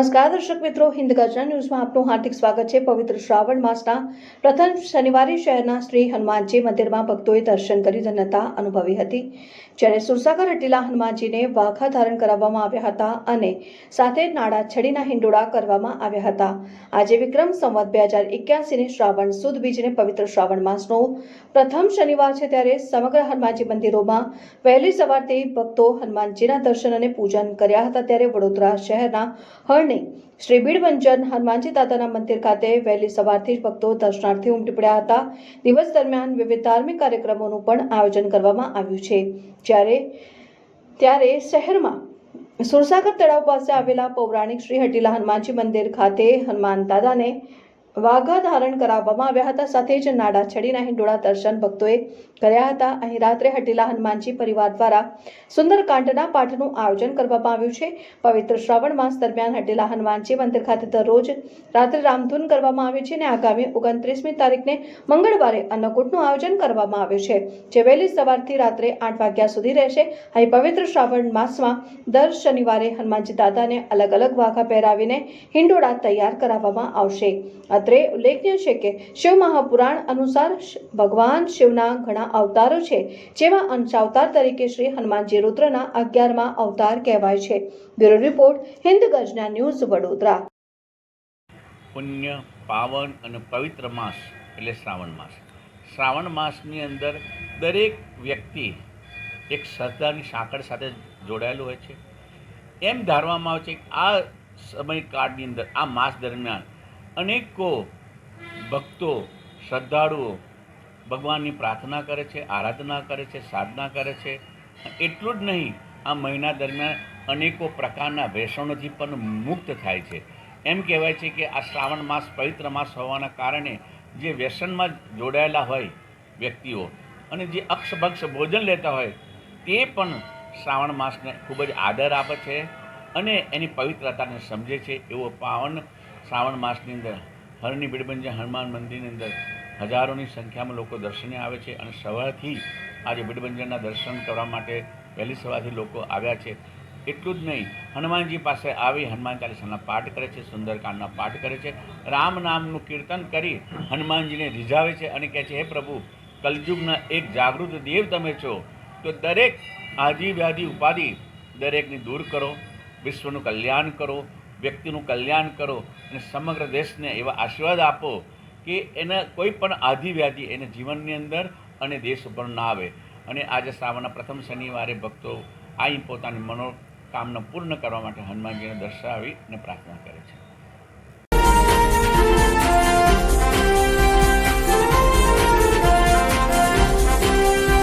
નમસ્કાર, દર્શક મિત્રો. હિન્દ ગર્જના ન્યૂઝમાં આપનું હાર્દિક સ્વાગત છે. પવિત્ર શ્રાવણ માસના પ્રથમ શનિવારે શહેરના શ્રી હનુમાનજી મંદિરમાં ભક્તોએ દર્શન કરી ધન્યતા અનુભવી હતી. જ્યારે સુરસાગર હટીલા હનુમાનજીને વાઘા ધારણ કરાવવામાં આવ્યા હતા અને સાથે નાડા છડીના હિંડોળા કરવામાં આવ્યા હતા. આજે વિક્રમ સંવત બે હજાર એક્યાસીને શ્રાવણ સુદ બીજને પવિત્ર શ્રાવણ માસનો પ્રથમ શનિવાર છે ત્યારે સમગ્ર હનુમાનજી મંદિરોમાં વહેલી સવારથી ભક્તો હનુમાનજીના દર્શન અને પૂજન કર્યા હતા. ત્યારે વડોદરા શહેરના હરણી શ્રી બીડભંજન હનુમાનજી દાદાના મંદિર ખાતે વહેલી સવારથી જ ભક્તો દર્શનાર્થે ઉમટી પડ્યા હતા. દિવસ દરમિયાન વિવિધ ધાર્મિક કાર્યક્રમોનું પણ આયોજન કરવામાં આવ્યું છે. જ્યારે, ત્યારે શહેરમાં સુરસાગર તળાવ પાસે આવેલા પૌરાણિક શ્રી હટીલા હનુમાનજી મંદિર ખાતે હનુમાન દાદાને વાઘા ધારણ કરાવવામાં આવ્યા હતા. સાથે જ નાડા છડીના હિંડોળા દર્શન ભક્તોએ કર્યા હતા. અહીં રાત્રે હટેલા હનુમાનજી પરિવાર દ્વારા સુંદરકાંડના પાઠનું આયોજન કરવામાં આવ્યું છે. પવિત્ર શ્રાવણ માસ દરમિયાન હટેલા હનુમાનજી મંદિર ખાતે દરરોજ રાત્રે રામધૂન કરવામાં આવે છે અને આગામી ઓગણત્રીસમી તારીખને મંગળવારે અન્નકૂટનું આયોજન કરવામાં આવ્યું છે, જે વહેલી સવારથી રાત્રે આઠ વાગ્યા સુધી રહેશે. અહીં પવિત્ર શ્રાવણ માસમાં દર શનિવારે હનુમાનજી દાદાને અલગ અલગ વાઘા પહેરાવીને હિંડોળા તૈયાર કરાવવામાં આવશે. અત્રે ઉલ્લેખનીય છે કે શિવ મહાપુરાણ અનુસાર ભગવાન શિવના ઘણા અવતારો છે, જેમાં અંશાવતાર તરીકે શ્રી હનુમાનજી રુદ્રના અગિયારમાં અવતાર કહેવાય છે. Bureau report, Hind ગજના news Vadodara. પુણ્ય, પાવન અને પવિત્ર માસ એટલે શ્રાવણ માસ. શ્રાવણ માસની અંદર દરેક વ્યક્તિ એક શ્રદ્ધાની સાંકળ સાથે જોડાયેલું હોય છે. એમ ધારવામાં આવે છે કે આ સમયકાળની અંદર, આ માસ દરમિયાન અનેકો ભક્તો, શ્રદ્ધાળુઓ ભગવાનની પ્રાર્થના કરે છે, આરાધના કરે છે, સાધના કરે છે. એટલું જ નહીં, આ મહિના દરમિયાન અનેકો પ્રકારના વ્યસનોથી પણ મુક્ત થાય છે. એમ કહેવાય છે કે આ શ્રાવણ માસ પવિત્ર માસ હોવાના કારણે જે વ્યસનમાં જોડાયેલા હોય વ્યક્તિઓ અને જે અક્ષભક્ષ ભોજન લેતા હોય, તે પણ શ્રાવણ માસને ખૂબ જ આદર આપે છે અને એની પવિત્રતાને સમજે છે એવો પાવન શ્રાવણ માસની અંદર, હરની બિડબંજન હનુમાન મંદિરની અંદર હજારોની સંખ્યામાં લોકો દર્શને આવે છે અને સવારથી આજે બિડબંજનના દર્શન કરવા માટે વહેલી સવારથી લોકો આવ્યા છે. એટલું જ નહીં, હનુમાનજી પાસે આવી હનુમાન ચાલીસાના પાઠ કરે છે, સુંદરકાંડના પાઠ કરે છે, રામ નામનું કીર્તન કરી હનુમાનજીને રીઝાવે છે અને કહે છે, હે પ્રભુ, કલયુગના એક જાગૃત દેવ તમે છો, તો દરેક આજી વ્યાધિ ઉપાધિ દરેકની દૂર કરો, વિશ્વનું કલ્યાણ કરો વ્યક્તિનું કલ્યાણ કરો અને સમગ્ર દેશને એવા આશીર્વાદ આપો કે એને કોઈ પણ આધિવ્યાધિ એને જીવનની અંદર અને દેશ ઉપર ના આવે. અને આજે શ્રાવણના પ્રથમ શનિવારે ભક્તો અહીં પોતાની મનોકામના પૂર્ણ કરવા માટે હનુમાનજીને દર્શાવી અને પ્રાર્થના કરે છે.